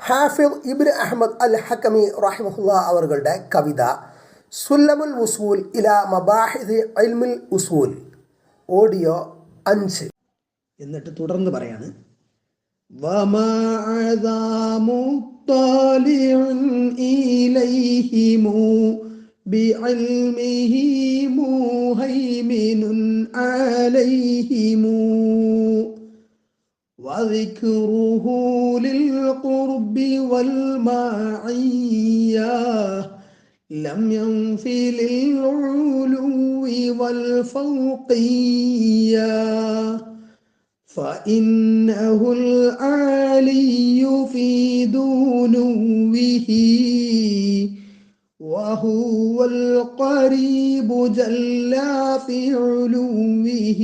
ഹാഫിദ് ഇബ്ൻ അഹമ്മദ് അൽ ഹക്കമി റഹിമഹുല്ല അവരുടെ കവിത സുല്ലമുൽ ഉസൂൽ ഇല മബാഹിദ് ഇൽമുൽ ഉസൂൽ ഓഡിയോ അഞ്ച് എന്നിട്ട് തുടർന്ന് പറയാണ് وما عظام طالع إليهم بعلمه مهيمن عليهم وذكره للقرب والمعية لم ينفي للعلو والفوقية. فإنه العلي في دنوه وهو القريب جل في علوه.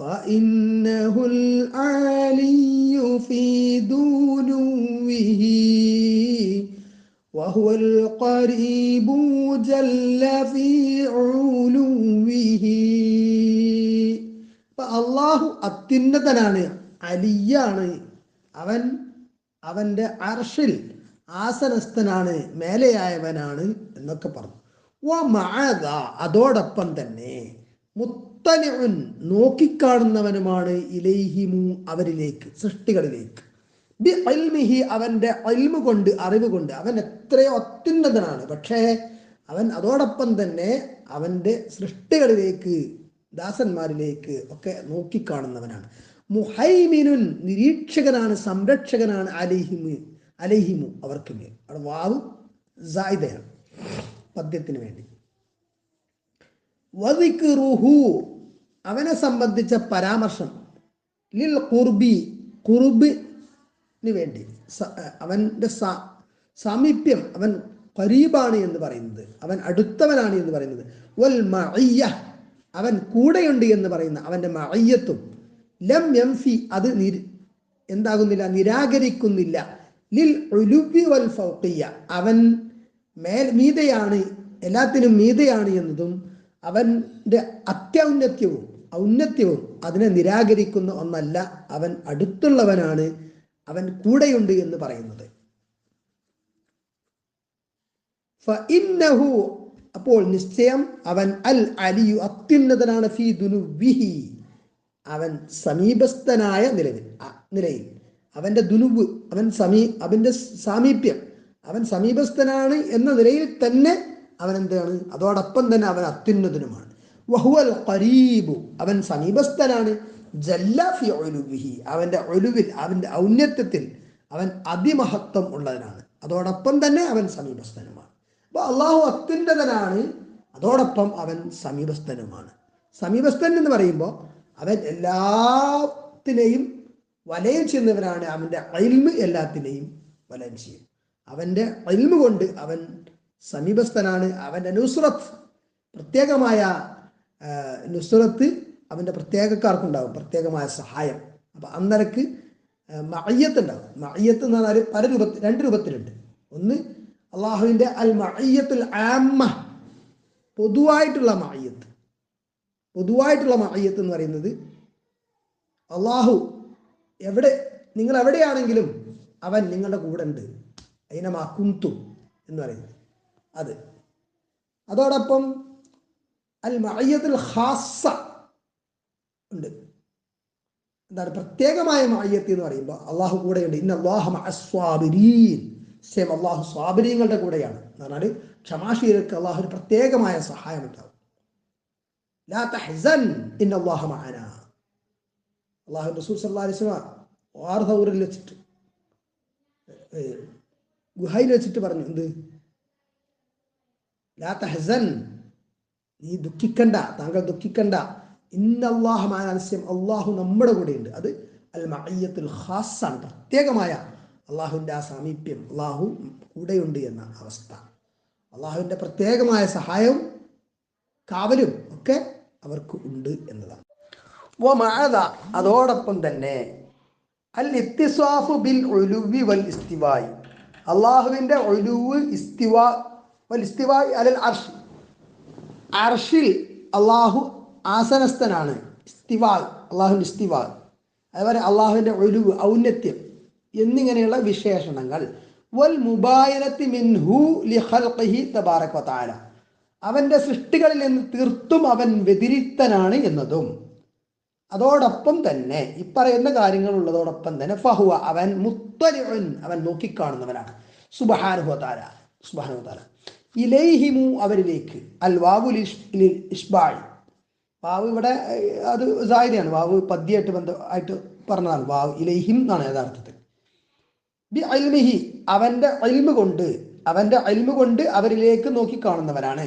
فإنه العلي في دنوه وهو القريب جل في علوه അപ്പൊ അള്ളാഹു അത്യുന്നതനാണ് അലിയാണ് അവൻ അവൻ്റെ അർഷിൽ ആസനസ്ഥനാണ് മേലെയായവനാണ് എന്നൊക്കെ പറഞ്ഞു വ മഅദ അതോടൊപ്പം തന്നെ മുത്തലിഉൻ നോക്കിക്കാണുന്നവനുമാണ് ഇലൈഹിമു അവരിലേക്ക് സൃഷ്ടികളിലേക്ക്. ബി അൽമിഹി അവന്റെ അൽമു കൊണ്ട് അറിവ് കൊണ്ട്. അവൻ എത്രയോ അത്യുന്നതനാണ്. പക്ഷേ അവൻ അതോടൊപ്പം തന്നെ അവന്റെ സൃഷ്ടികളിലേക്ക് ദാസന്മാരിലേക്ക് ഒക്കെ നോക്കിക്കാണുന്നവനാണ്. മുഹൈമിനുൻ നിരീക്ഷകനാണ് സംരക്ഷകനാണ് അലിഹിമു അലിഹിമു അവർക്ക് മേൽ അവിടെ വാവ് സായിദയാണ്. പദ്യത്തിന് വേണ്ടി. വദിക്റുഹു. അവനെ സംബന്ധിച്ച പരാമർശം. ലിൽ കുർബി കുർബിന് വേണ്ടി. സ- അവന്റെ സ- സാമീപ്യം അവൻ കരീബാണ് എന്ന് പറയുന്നത്. അവൻ അടുത്തവനാണ് എന്ന് പറയുന്നത്. വൽ മഅയ്യ അവൻ കൂടെയുണ്ട് എന്ന് പറയുന്ന അവന്റെ മഅയ്യത്തും ലം എം യംഫി അത് നിര് എന്താകുന്നില്ല നിരാകരിക്കുന്നില്ല. ലിൽ ഉലുബി വൽ ഫൗക്കിയ അവൻ മേൽ മീതയാണ് എല്ലാത്തിനും മീതയാണ് എന്നതും അവന്റെ അത്യൗന്നത്യവും ഔന്നത്യവും അതിനെ നിരാകരിക്കുന്ന ഒന്നല്ല അവൻ അടുത്തുള്ളവനാണ് അവൻ കൂടെയുണ്ട് എന്ന് പറയുന്നത്. അപ്പോൾ നിശ്ചയം അവൻ അൽ അലിയു അത്യുന്നതനാണ് ദുനുവിഹി അവൻ സമീപസ്ഥനായ നിലവിൽ നിലയിൽ. അവന്റെ ദുനുവ് അവൻ സമീ അവന്റെ സാമീപ്യം അവൻ സമീപസ്ഥനാണ് എന്ന നിലയിൽ തന്നെ അവൻ എന്താണ് അതോടൊപ്പം തന്നെ അവൻ അത്യുന്നതനുമാണ്. വഹുവൽ ഖരീബു അവൻ സമീപസ്ഥനാണ്. ജല്ലാഫി ഒലുവിഹി അവന്റെ ഒലുവിൽ അവന്റെ ഔന്നത്യത്തിൽ അവൻ അതിമഹത്വം ഉള്ളതിനാണ് അതോടൊപ്പം തന്നെ അവൻ സമീപസ്ഥനുമാണ്. അപ്പോൾ അള്ളാഹു അത്യുന്നതനാണ് അതോടൊപ്പം അവൻ സമീപസ്ഥനുമാണ്. സമീപസ്ഥൻ എന്ന് പറയുമ്പോൾ അവൻ എല്ലാത്തിനെയും വലയം ചെയ്യുന്നവനാണ്. അവന്റെ അയൽമ് എല്ലാത്തിനെയും വലയം ചെയ്യും. അവന്റെ അയിൽമ് കൊണ്ട് അവൻ സമീപസ്ഥനാണ് അവന്റെ നുസ്രത്ത്. പ്രത്യേകമായ നുസ്രത്ത് അവന്റെ പ്രത്യേകക്കാർക്കുണ്ടാകും പ്രത്യേകമായ സഹായം. അപ്പം അന്നരക്ക് മയ്യത്ത് ഉണ്ടാകും മയ്യത്ത് എന്ന് പറഞ്ഞാൽ പല രൂപത്തിൽ രണ്ട് രൂപത്തിലുണ്ട്. ഒന്ന് അള്ളാഹുവിന്റെ അൽ മയ്യത്തുൽ ആമ്മ പൊതുവായിട്ടുള്ള മയ്യത്ത് പൊതുവായിട്ടുള്ള മയ്യത്ത് എന്ന് പറയുന്നത് അള്ളാഹു എവിടെ നിങ്ങൾ എവിടെയാണെങ്കിലും അവൻ നിങ്ങളുടെ കൂടെ ഉണ്ട് അതിനെ കുന്തു എന്ന് പറയുന്നത്. അത്. അതോടൊപ്പം അൽ മയ്യത്തുൽ ഹാസ ഉണ്ട്. എന്താണ് പ്രത്യേകമായ മയ്യത്ത് എന്ന് പറയുമ്പോൾ അള്ളാഹു കൂടെയുണ്ട്. ഇന്ന അള്ളാഹു അസ്വാബിരീൻ സെയിം അള്ളാഹു സ്വാബിരീങ്ങളുടെ കൂടെയാണ്. എന്ന് പറഞ്ഞാൽ ക്ഷമാശീലർക്ക് അള്ളാഹു ഒരു പ്രത്യേകമായ സഹായം ഉണ്ടാവും ലാ തഹ്സൻ അള്ളാഹു റസൂൽ സല്ലല്ലാഹു അലൈഹി വെച്ചിട്ട് ഗുഹയിൽ വെച്ചിട്ട് പറഞ്ഞു എന്ത്? ലാ തഹ്സൻ നീ ദുഃഖിക്കണ്ട. താങ്കൾ ദുഃഖിക്കണ്ട. ഇന്നല്ലാഹു മാനസ്യം അള്ളാഹു നമ്മുടെ കൂടെയുണ്ട്. അത് അൽ മഅയ്യത്തുൽ ഖാസാണ് പ്രത്യേകമായ അള്ളാഹുവിന്റെ ആ സാമീപ്യം. അള്ളാഹു കൂടെയുണ്ട് എന്ന അവസ്ഥ. അള്ളാഹുവിന്റെ പ്രത്യേകമായ സഹായവും കാവലും ഒക്കെ അവർക്ക് ഉണ്ട് എന്നതാണ്. ഓ മഴ അതോടൊപ്പം തന്നെ അൽ ഇത്തിസ്വാഫു ബിൽ ഒലുവി വൽ ഇസ്തിവായി അള്ളാഹുവിന്റെ ഒലുവ് ഇസ്തിവാ അലൽ അർഷ്. അർഷിൽ അള്ളാഹു ആസനസ്ഥനാണ്. ഇസ്തിവാ അള്ളാഹുവിന്റെ ഇസ്തിവാ അതുപോലെ അള്ളാഹുവിന്റെ ഒഴിവ് ഔന്നത്യം എന്നിങ്ങനെയുള്ള വിശേഷണങ്ങൾ. വൽ മിൻഹു അവന്റെ സൃഷ്ടികളിൽ നിന്ന് തീർത്തും അവൻ വ്യതിരിക്തനാണ് എന്നതും. അതോടൊപ്പം തന്നെ ഇപ്പറയുന്ന കാര്യങ്ങൾ ഉള്ളതോടൊപ്പം തന്നെ ഫഹുവ അവൻ മുത്തലിഉൻ അവൻ നോക്കിക്കാണുന്നവനാണ്. സുബഹാനുഹതാല സുബഹാനുഹതാല ഇലൈഹിമു അവരിലേക്ക്. അൽ വാവുൽ ഇഷ്ബാൾ വാവ് ഇവിടെ അത് സാഹിതയാണ്. വാവ് പദ്യമായിട്ട് ബന്ധ ആയിട്ട് പറഞ്ഞതാണ്. വാവ് ഇലൈഹിം എന്നാണ് യഥാർത്ഥത്തിൽ. ബി അൽമിഹി അവന്റെ അൽമ കൊണ്ട് അവന്റെ അൽമ കൊണ്ട് അവരിലേക്ക് നോക്കിക്കാണുന്നവരാണ്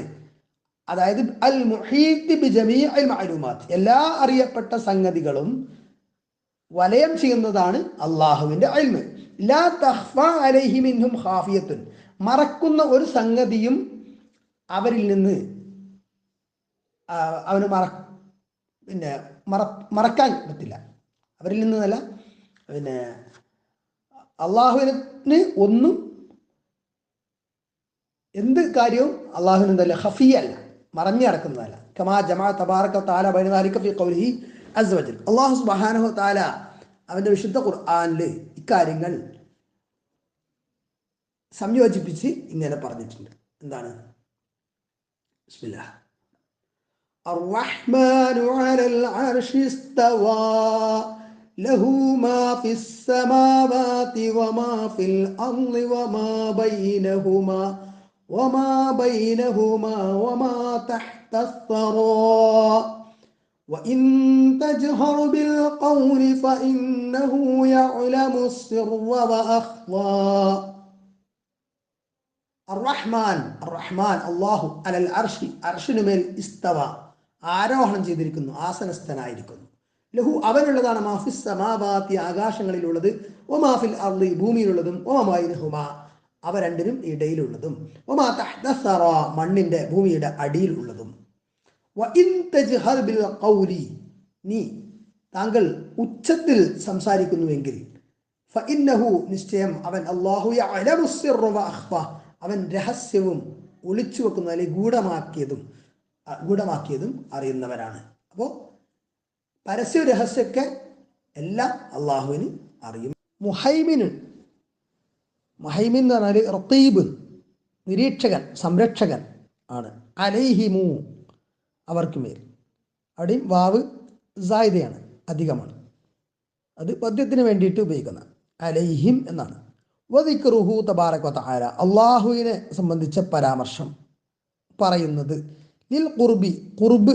അതായത് അൽ മുഹീത്തി ബി ജമീ അൽ മഅലൂമാത്ത്. എല്ലാ അറിയപ്പെട്ട സംഗതികളും വലയം ചെയ്യുന്നതാണ് അള്ളാഹുവിന്റെ അൽമ്. ലാ തഹ്ഫ അലൈഹി മിൻഹും മറക്കുന്ന ഒരു സംഗതിയും അവരിൽ നിന്ന് അവന് മറ പിന്നെ മറ മറക്കാൻ പറ്റില്ല. അവരിൽ നിന്നല്ല പിന്നെ അള്ളാഹുവിന് ഒന്നും എന്ത് കാര്യവും അള്ളാഹുവിന് എന്തല്ല ഹഫിയല്ല മറഞ്ഞു കിടക്കുന്നതല്ല. കമാ ജമാ തബാറക്ക താല ബൈനാരിക്കൗലി അസ് അസ്വജൽ അള്ളാഹു സുബാനഹു താല അവന്റെ വിശുദ്ധ ഖുർആാനിൽ ഇക്കാര്യങ്ങൾ സംയോജിപ്പിച്ച് ഇങ്ങനെ പറഞ്ഞിട്ടുണ്ട് എന്താണ് ബിസ്മില്ലാഹ് الرحمن على العرش استوى له ما في السماوات وما في الأرض وما بينهما وما بينهما وما تحت الثرى وإن تجهر بالقول فإنه يعلم السر وأخفى അറഹ്മാൻ അർറഹ്മാൻ അള്ളാഹു അലൽ അർഷി അർഷിനുമേൽ ഇസ്തവ ആരോഹണം ചെയ്തിരിക്കുന്നു ആസനസ്ഥനായിരിക്കുന്നു. ലഹു അവനുള്ളതാണ് മാഫിസ് സമാപാത്തി ആകാശങ്ങളിലുള്ളത് ഒ മാഫിൽ അർലി ഭൂമിയിലുള്ളതും ഒ മായിനുഹുമ അവ രണ്ടിനും ഇടയിലുള്ളതും. ഒമാ തഹ്തസറ മണ്ണിന്റെ ഭൂമിയുടെ അടിയിലുള്ളതും. നീ താങ്കൾ ഉച്ചത്തിൽ സംസാരിക്കുന്നുവെങ്കിൽ നിശ്ചയം അവൻ അല്ലാഹു അവൻ രഹസ്യവും ഒളിച്ചു വെക്കുന്ന അല്ലെങ്കിൽ ഗൂഢമാക്കിയതും ഗൂഢമാക്കിയതും അറിയുന്നവരാണ്. അപ്പോൾ പരസ്യ രഹസ്യമൊക്കെ എല്ലാം അള്ളാഹുവിന് അറിയും. മുഹൈമിന് മുഹൈമിൻ എന്ന് പറഞ്ഞാൽ റത്തീബ് നിരീക്ഷകൻ സംരക്ഷകൻ ആണ്. അലൈഹിമു അവർക്ക് മേൽ. അവിടെയും വാവ് സായുധയാണ് അധികമാണ്. അത് പദ്യത്തിന് വേണ്ടിയിട്ട് ഉപയോഗിക്കുന്ന അലൈഹിം എന്നാണ്. അള്ളാഹുവിനെ സംബന്ധിച്ച പരാമർശം പറയുന്നത് ലിൽ കുർബി കുർബ്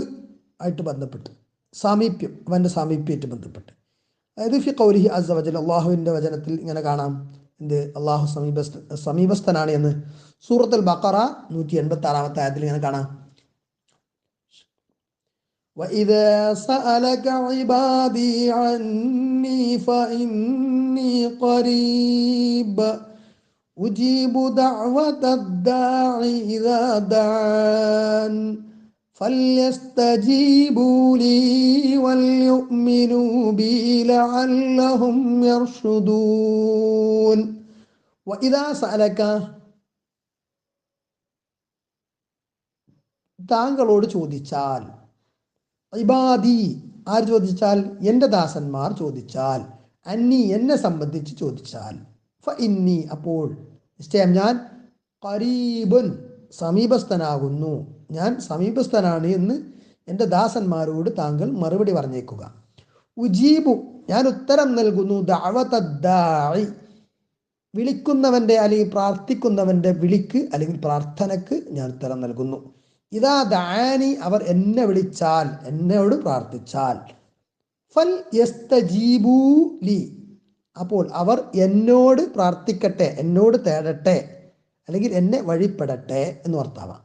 ആയിട്ട് ബന്ധപ്പെട്ട് സാമീപ്യം അവന്റെ സാമീപ്യമായിട്ട് ബന്ധപ്പെട്ട്. അതായത് ഫി കൗരി അസ വജൽ അള്ളാഹുവിന്റെ വചനത്തിൽ ഇങ്ങനെ കാണാം എന്ത്? അള്ളാഹു സമീപസ്ഥ സമീപസ്ഥനാണ് എന്ന് സൂറത്തുൽ ബക്കറ നൂറ്റി എൺപത്തി ആറാമത്തെ ആയത്തിൽ ഇങ്ങനെ കാണാം. وإذا سألك عبادي عني فإني قريب أجيب دعوة الداع إذا دعان فليستجيبوا لي وليؤمنوا بي لعلهم يرشدون وإذا سألك താങ്കളോട് ചോദിച്ചാൽ ഇബാദി. ആര് ചോദിച്ചാൽ? എന്റെ ദാസന്മാർ ചോദിച്ചാൽ. അന്നി എന്നെ സംബന്ധിച്ച് ചോദിച്ചാൽ. ഫ ഇന്നി അപ്പോൾ. നിശ്ചയം ഞാൻ കരീബുൻ സമീപസ്ഥനാകുന്നു. ഞാൻ സമീപസ്ഥനാണ് എന്ന് എന്റെ ദാസന്മാരോട് താങ്കൾ മറുപടി പറഞ്ഞേക്കുക. ഉജീബു ഞാൻ ഉത്തരം നൽകുന്നു. ദാവതായി വിളിക്കുന്നവന്റെ അല്ലെങ്കിൽ പ്രാർത്ഥിക്കുന്നവന്റെ വിളിക്ക് അല്ലെങ്കിൽ പ്രാർത്ഥനക്ക് ഞാൻ ഉത്തരം നൽകുന്നു. ഇതാ ദാനി അവർ എന്നെ വിളിച്ചാൽ എന്നോട് പ്രാർത്ഥിച്ചാൽ. ഫൽ ലി. അപ്പോൾ അവർ എന്നോട് പ്രാർത്ഥിക്കട്ടെ എന്നോട് തേടട്ടെ അല്ലെങ്കിൽ എന്നെ വഴിപ്പെടട്ടെ എന്ന് വർത്താവാം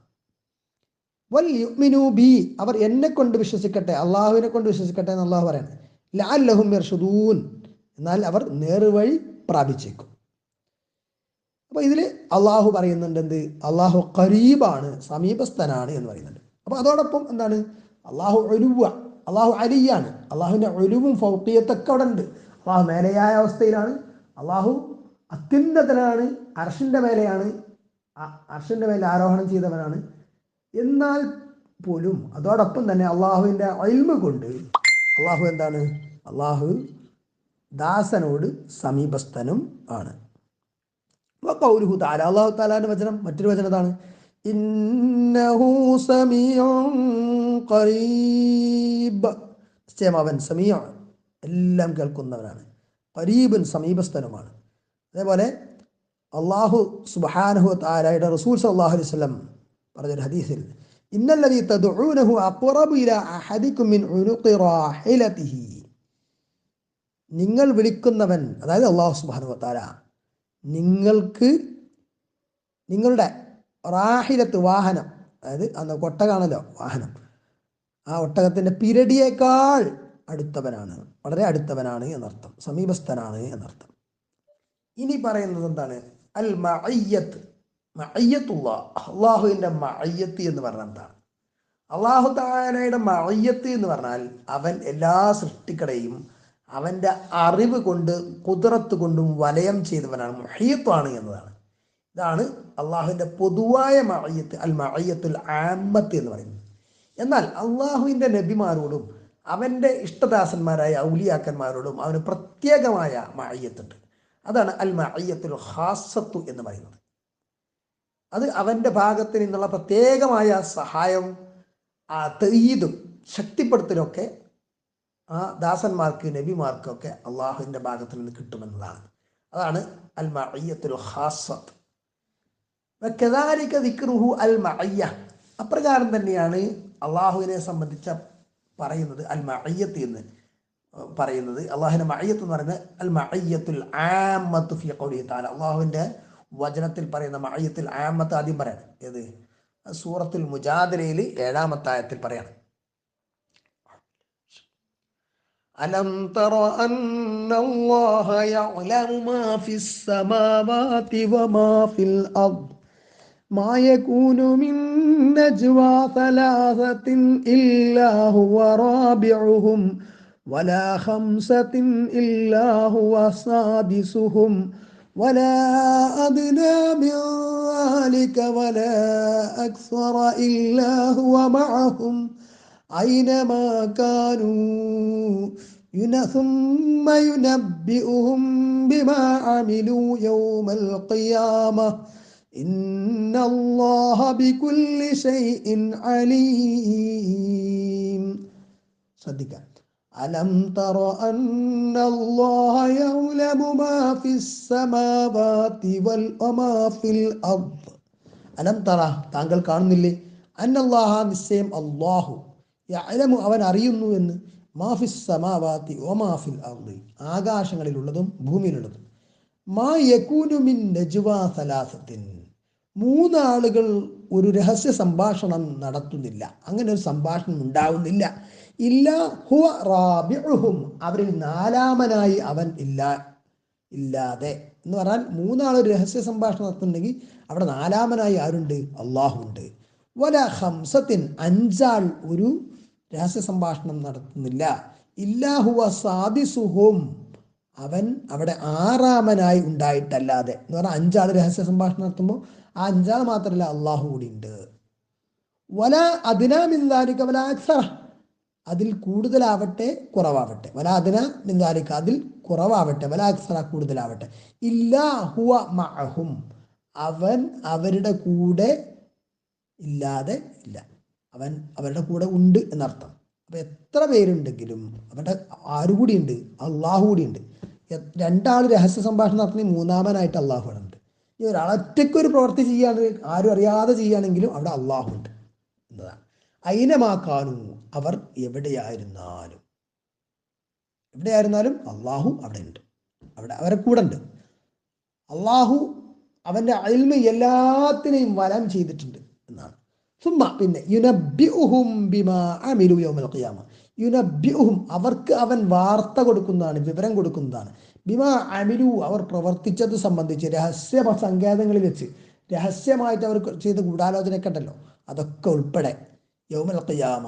വൽ യുമിനു ബി. അവർ എന്നെ കൊണ്ട് വിശ്വസിക്കട്ടെ അള്ളാഹുവിനെ കൊണ്ട് വിശ്വസിക്കട്ടെ എന്ന് അള്ളാഹു പറയാണ് ലഹുമിർ ഷുദൂൻ എന്നാൽ അവർ നേർവഴി പ്രാപിച്ചേക്കും. അപ്പോൾ ഇതിൽ അള്ളാഹു പറയുന്നുണ്ട് എന്ത്? അള്ളാഹു കരീബാണ് സമീപസ്ഥനാണ് എന്ന് പറയുന്നുണ്ട്. അപ്പോൾ അതോടൊപ്പം എന്താണ്? അള്ളാഹു ഒലുവ അള്ളാഹു അലിയാണ്. അള്ളാഹുവിന്റെ ഒലുവും ഫൗക്കിയത്തൊക്കെ അവിടെ ഉണ്ട് അള്ളാഹു മേലെയായ അവസ്ഥയിലാണ്. അള്ളാഹു അത്യന്തതനാണ് അർഷിന്റെ മേലെയാണ്. അർഷിന്റെ മേലെ ആരോഹണം ചെയ്തവനാണ്. എന്നാൽ പോലും അതോടൊപ്പം തന്നെ അള്ളാഹുവിന്റെ അയൽമ കൊണ്ട് അള്ളാഹു എന്താണ്? അള്ളാഹു ദാസനോട് സമീപസ്ഥനും ആണ്. കൗലുഹു താല അള്ളാഹു താലാന്റെ വചനം മറ്റൊരു വചനം അതാണ് അവൻ സമീയാണ് എല്ലാം കേൾക്കുന്നവനാണ്. കരീബൻ സമീപസ്ഥനുമാണ്. അതേപോലെ അള്ളാഹു സുബാനഹു താലായുടെ റസൂൽ സല്ലല്ലാഹു അലൈഹി വസല്ലം പറഞ്ഞൊരു ഹദീസിൽ ഇന്നല്ലദീ തദ്ഊനഹു അഖറബു ഇലാ അഹദികും മിൻ നിങ്ങൾ വിളിക്കുന്നവൻ അതായത് അള്ളാഹു സുബ്ഹാനഹു താല നിങ്ങൾക്ക് നിങ്ങളുടെ റാഹിലത്ത് വാഹനം അതായത് അന്ന് ഒട്ടകാണല്ലോ വാഹനം. ആ ഒട്ടകത്തിന്റെ പിരടിയേക്കാൾ അടുത്തവനാണ്. വളരെ അടുത്തവനാണ് എന്നർത്ഥം. സമീപസ്ഥനാണ് എന്നർത്ഥം. ഇനി പറയുന്നത് എന്താണ്? അൽ മയ്യത്ത് മയ്യത്തുള്ള അള്ളാഹുവിന്റെ മയ്യത്ത് എന്ന് പറഞ്ഞാൽ എന്താണ്? അള്ളാഹു താലയുടെ മയ്യത്ത് എന്ന് പറഞ്ഞാൽ അവൻ എല്ലാ സൃഷ്ടികളെയും അവന്റെ അറിവ് കൊണ്ട് കുതിരത്ത് കൊണ്ടും വലയം ചെയ്തവനാണ്. മഹീത്താണ് എന്നതാണ്. ഇതാണ് അള്ളാഹുവിന്റെ പൊതുവായ മഅയ്യത്ത് അൽ മഅയ്യത്തുൽ ആമത്ത് എന്ന് പറയുന്നത്. എന്നാൽ അള്ളാഹുവിന്റെ നബിമാരോടും അവന്റെ ഇഷ്ടദാസന്മാരായ ഔലിയാക്കന്മാരോടും അവന് പ്രത്യേകമായ മഴയത്തുണ്ട് അതാണ് അൽ മഅയ്യത്തുൽ ഹാസത്തു എന്ന് പറയുന്നത്. അത് അവന്റെ ഭാഗത്ത് നിന്നുള്ള പ്രത്യേകമായ സഹായവും ആ തെയ്യതും ശക്തിപ്പെടുത്തലൊക്കെ ആ ദാസന്മാർക്ക് നബിമാർക്കൊക്കെ അള്ളാഹുവിന്റെ ഭാഗത്ത് നിന്ന് കിട്ടുമെന്നതാണ്. അതാണ് അൽ മഅയ്യത്തുൽ ഹാസത്ത് കദാലിക ദിക്റുഹു അൽ മയ്യ അപ്രകാരം തന്നെയാണ് അള്ളാഹുവിനെ സംബന്ധിച്ച പറയുന്നത് അൽ മയ്യത്ത് എന്ന് പറയുന്നത്. അള്ളാഹുവിന്റെ മയ്യത്ത് എന്ന് പറയുന്നത് അൽ മഅയ്യത്തുൽ ആമത്ത് ഫി കൗലി തആല. അള്ളാഹുവിന്റെ വചനത്തിൽ പറയുന്ന മഅയ്യത്തുൽ ആമത്ത് ആദ്യം പറയാണ്. ഏത്? സൂറത്തുൽ മുജാദിലയിൽ ഏഴാമത്തായത്തിൽ പറയാണ്. ألم تر أن الله يعلم ما في السماوات وما في الأرض؟ ما يكون من نجوى ثلاثة إلا هو رابعهم ولا خمسة إلا هو سادسهم. ولا أدنى من ذلك ولا أكثر إلا هو معهم. أينما كانوا ين- ثم ينبئهم بما عملوا يوم القيامة إن الله بكل شيء عليم صدق ألم تر أن الله يعلم ما في السماوات وال- وما في الأرض അലം തറ താങ്കൾ കാണുന്നില്ലേ അന്നല്ലാഹ നിശ്ചയം അള്ളാഹു യഅലമു അവൻ അറിയുന്നു എന്ന്. മാഫിസ് സമാവാത്തി ഒമാഫിൽ അർദി. ആകാശങ്ങളിലുള്ളതും ഭൂമിയിലുള്ളതും. മാ യകൂനു നജുവാ സലാസത്തിൻ. മൂന്നാളുകൾ ഒരു രഹസ്യ സംഭാഷണം നടത്തുന്നില്ല. അങ്ങനെ ഒരു സംഭാഷണം ഉണ്ടാവുന്നില്ല. ഇല്ല ഹുവ റാബിഉഹും. അവരിൽ നാലാമനായി അവൻ ഇല്ല ഇല്ലാതെ. എന്ന് പറഞ്ഞാൽ മൂന്നാൾ ഒരു രഹസ്യ സംഭാഷണം നടത്തുന്നുണ്ടെങ്കിൽ അവിടെ നാലാമനായി ആരുണ്ട്? അള്ളാഹുണ്ട്. വല ഹംസത്തിൻ അഞ്ചാൾ ഒരു രഹസ്യ സംഭാഷണം നടത്തുന്നില്ല. ഇല്ലാഹുവ സാദിസുഹും. അവൻ അവിടെ ആറാമനായി ഉണ്ടായിട്ടല്ലാതെ. എന്ന് പറഞ്ഞാൽ അഞ്ചാൾ രഹസ്യ സംഭാഷണം നടത്തുമ്പോൾ ആ അഞ്ചാൾ മാത്രമല്ല അള്ളാഹു കൂടി ഉണ്ട് വല അതിനാമില്ലാലിക്ക വല അക്സറ. അതിൽ കൂടുതലാവട്ടെ കുറവാവട്ടെ. വല അതിന മിന്താലിക്ക അതിൽ കുറവാവട്ടെ. വല അക്സറ കൂടുതലാവട്ടെ. ഇല്ലാ ഹുവ മഅഹും. അവൻ അവരുടെ കൂടെ ഇല്ലാതെ ഇല്ല. അവൻ അവരുടെ കൂടെ ഉണ്ട് എന്നർത്ഥം. അപ്പൊ എത്ര പേരുണ്ടെങ്കിലും അവരുടെ ആരുകൂടി ഉണ്ട് അള്ളാഹു ഉണ്ട് രണ്ടാൾ രഹസ്യ സംഭാഷണം നടത്തുന്ന മൂന്നാമനായിട്ട് അള്ളാഹു അവിടെ ഉണ്ട്. ഒരാൾ ഒറ്റയ്ക്ക് ഒരു പ്രവൃത്തി ചെയ്യാണ് ആരും അറിയാതെ ചെയ്യുകയാണെങ്കിലും അവിടെ അള്ളാഹു ഉണ്ട് എന്നതാണ്. അയിനമാക്കാനു അവർ എവിടെയായിരുന്നാലും എവിടെയായിരുന്നാലും അള്ളാഹു അവിടെ ഉണ്ട്. അവിടെ അവരെ കൂടെ ഉണ്ട്. അള്ളാഹു അവന്റെ അയൽമ എല്ലാത്തിനെയും വലം ചെയ്തിട്ടുണ്ട് എന്നാണ്. സുമ്മ പിന്നെ യുനബ്ബിഉഹും ബിമാ അമിലു യൗമൽ ഖിയാമ യുനബ്ബിഉഹും അവർക്ക് അവൻ വാർത്ത കൊടുക്കുന്നതാണ് വിവരം കൊടുക്കുന്നതാണ്. ബിമാ അമിലു അവർ പ്രവർത്തിച്ചത് സംബന്ധിച്ച് രഹസ്യ സങ്കേതങ്ങളിൽ വെച്ച് രഹസ്യമായിട്ട് അവർ ചെയ്ത ഗൂഢാലോചനയൊക്കെ ഉണ്ടല്ലോ അതൊക്കെ ഉൾപ്പെടെ. യൗമൽ ഖിയാമ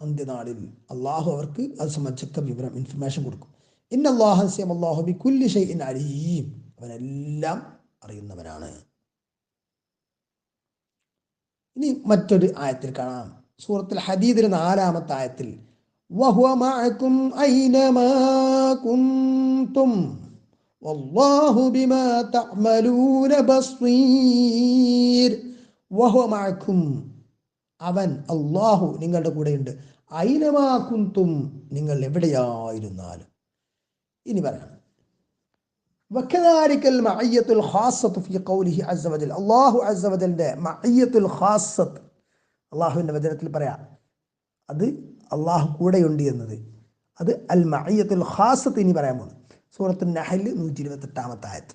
അന്ത്യനാളിൽ അള്ളാഹു അവർക്ക് അത് സംബന്ധിച്ചൊക്കെ വിവരം ഇൻഫർമേഷൻ കൊടുക്കും. ഇന്ന അള്ളാഹസ്യം അള്ളാഹു ബി കുല്ലി ഷൈഇൻ അലീം. അവനെല്ലാം അറിയുന്നവനാണ്. ഇനി മറ്റൊരു ആയത്തിൽ കാണാം. സൂറത്തിൽ ഹദീദിലെ നാലാമത്തെ ആയത്തിൽ അവൻ അള്ളാഹു നിങ്ങളുടെ കൂടെയുണ്ട്. ഐനമാക്കും തും നിങ്ങൾ എവിടെയായിരുന്നാലും. ഇനി പറയാം عز وجل معية الخاصة അള്ളാഹുവിൻ്റെ വചനത്തിൽ പറയാം അത് അള്ളാഹു കൂടെയുണ്ട് എന്നത് അത് അൽ മഅയ്യത്തുൽ ഖാസത്ത് ഇനി പറയാൻ പോകുന്നു സൂറത്തു നഹൽ നൂറ്റി ഇരുപത്തെട്ടാമത്തെ ആയത്ത്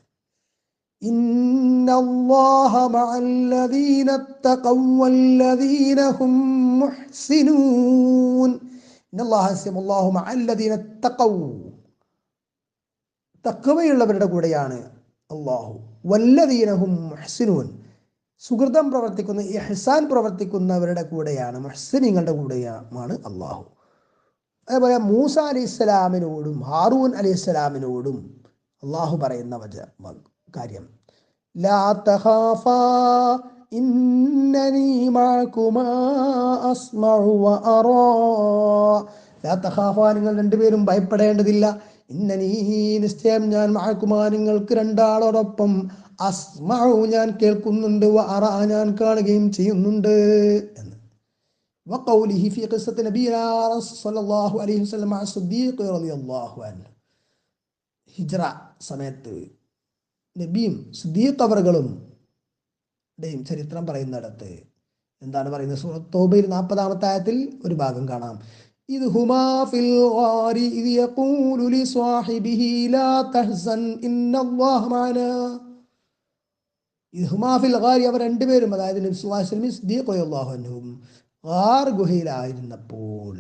إن الله مع الذين اتقوا والذين هم محسنون إن الله اسم الله مع الذين اتقوا തക്കവയുള്ളവരുടെ കൂടെയാണ് അള്ളാഹു വല്ലദീനഹും മുഹ്സിനൂൻ. സുഹൃതം പ്രവർത്തിക്കുന്ന ഇഹ്സാൻ പ്രവർത്തിക്കുന്നവരുടെ കൂടെയാണ് മുഹ്സിനിങ്ങളുടെ കൂടെയാണ് അള്ളാഹു അതേപോലെ മൂസ അലി ഇസ്ലാമിനോടും ഹാറൂൻ അലി ഇസ്ലാമിനോടും അള്ളാഹു പറയുന്ന വച കാര്യം. ലാ നിങ്ങൾ രണ്ടുപേരും ഭയപ്പെടേണ്ടതില്ല. ഇന്നനീ നിശ്ചയം ഞാൻ മഴക്കുമാ നിങ്ങൾക്ക് രണ്ടാളോടൊപ്പം അസ്മഉ ഞാൻ കേൾക്കുന്നുണ്ട് വ അറ ഞാൻ കാണുകയും ചെയ്യുന്നുണ്ട് എന്ന് وقوله في قصة نبينا صلى الله عليه وسلم مع الصديق رضي الله عنه ഹിജ്റ സമയത്ത് നബിയും സിദ്ദീഖ് അവറുകളും ടെയും ചരിത്രം പറയുന്നിടത്ത് എന്താണ് പറയുന്നത് സൂറത്ത് തൗബയിൽ നാൽപ്പതാമത്തെ ആയത്തിൽ ഒരു ഭാഗം കാണാം ഇത് ഹുമാ ഫിൽ ഗാരി ഇത് യഖൂലു ലി സ്വാഹിബിഹി ലാ തഹ്സൻ ഇന്നല്ലാഹ മഅനാ ഇത് ഹുമാ ഫിൽ ഗാരി അവർ രണ്ടുപേരും അതായത് നബി സ്വല്ലല്ലാഹു അലൈഹി സിദ്ദീഖ് റളിയല്ലാഹു അൻഹും ഗാർ ഗുഹയിലായിരുന്നപ്പോൾ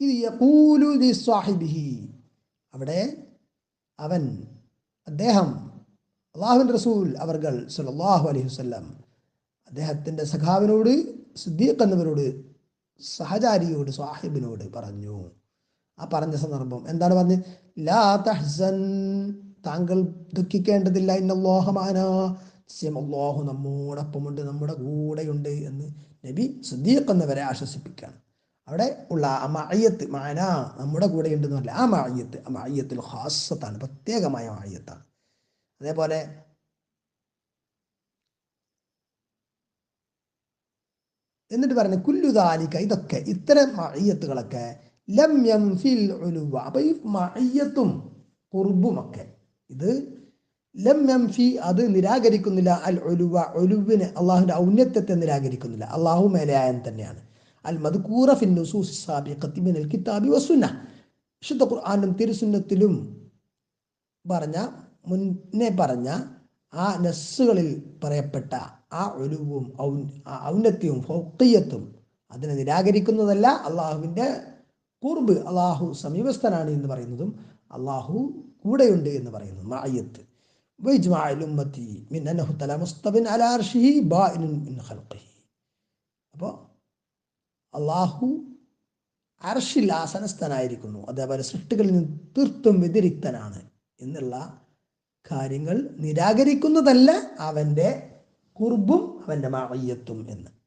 ഇത് യഖൂലു ലി സ്വാഹിബിഹി. അവിടെ അവൻ അദ്ദേഹം അള്ളാഹുൻ റസൂൽ അവർകൾ സല്ലല്ലാഹു അലൈഹി വസല്ലം അദ്ദേഹത്തിന്റെ സഖാവിനോട് സിദ്ദീഖ് എന്നവരോട് സഹചാരിയോട് സാഹിബിനോട് പറഞ്ഞു. ആ പറഞ്ഞ സന്ദർഭം എന്താണ് പറഞ്ഞത് ലാ തഹ്സൻ താങ്കൾ ദുഃഖിക്കേണ്ടതില്ല ഇന്നല്ലാഹമാന അള്ളാഹു നമ്മോടൊപ്പമുണ്ട് നമ്മുടെ കൂടെയുണ്ട് എന്ന് നബി സിദ്ദീഖ് എന്നവരെ ആശ്വസിപ്പിക്കുകയാണ്. അവിടെ ഉള്ള ആ മഅയ്യത്ത് മാന നമ്മുടെ കൂടെ ഉണ്ടെന്ന് പറഞ്ഞാൽ ആ മഅയ്യത്ത് ആ മഴയത്തിൽ ഹാസത്താണ് പ്രത്യേകമായ മഴയത്താണ് അതേപോലെ എന്നിട്ട് പറയുന്നത് കുല്ലുദാലിക്ക ഇതൊക്കെ ഇത്തരം മഅയ്യത്തുകളൊക്കെ ലം യംഫിൽ ഉലുവ. അപ്പൊ ഈ മഅയ്യത്തും കുർബുമൊക്കെ ഇത് ലം യംഫി അത് നിരാകരിക്കുന്നില്ല അൽ ഒലുവ ഒലുവിന് അള്ളാഹുവിന്റെ ഔന്നത്യത്തെ നിരാകരിക്കുന്നില്ല. അള്ളാഹു മേലയായൻ തന്നെയാണ്. അൽ മദ്കൂറ ഫിൻ നുസൂസ് മിനൽ കിതാബി വസുന്ന വിശുദ്ധ ഖുർആാനും തിരുസുന്നത്തിലും പറഞ്ഞ മുന്നേ പറഞ്ഞ ആ നസ്സുകളിൽ പറയപ്പെട്ട ആ ഒലുവും ഔന്നത്യവും ഫൗക്കയ്യത്തും അതിനെ നിരാകരിക്കുന്നതല്ല അള്ളാഹുവിൻ്റെ കുർബ് അള്ളാഹു സമീപസ്ഥനാണ് എന്ന് പറയുന്നതും അള്ളാഹു കൂടെയുണ്ട് എന്ന് പറയുന്നു മഅയ്യത്ത് وإجماع الأمة من أنه تعالى مستب على عرشه بائن من خلقه അപ്പോൾ അള്ളാഹു അർഷിൽ ആസനസ്ഥനായിരിക്കുന്നു അതേപോലെ സൃഷ്ടികളിൽ നിന്ന് തീർത്തും വ്യതിരിക്തനാണ് എന്നുള്ള കാര്യങ്ങൾ നിരാകരിക്കുന്നതല്ല അവൻ്റെ കുർബും അവന്റെ മയ്യത്തും എന്ന്.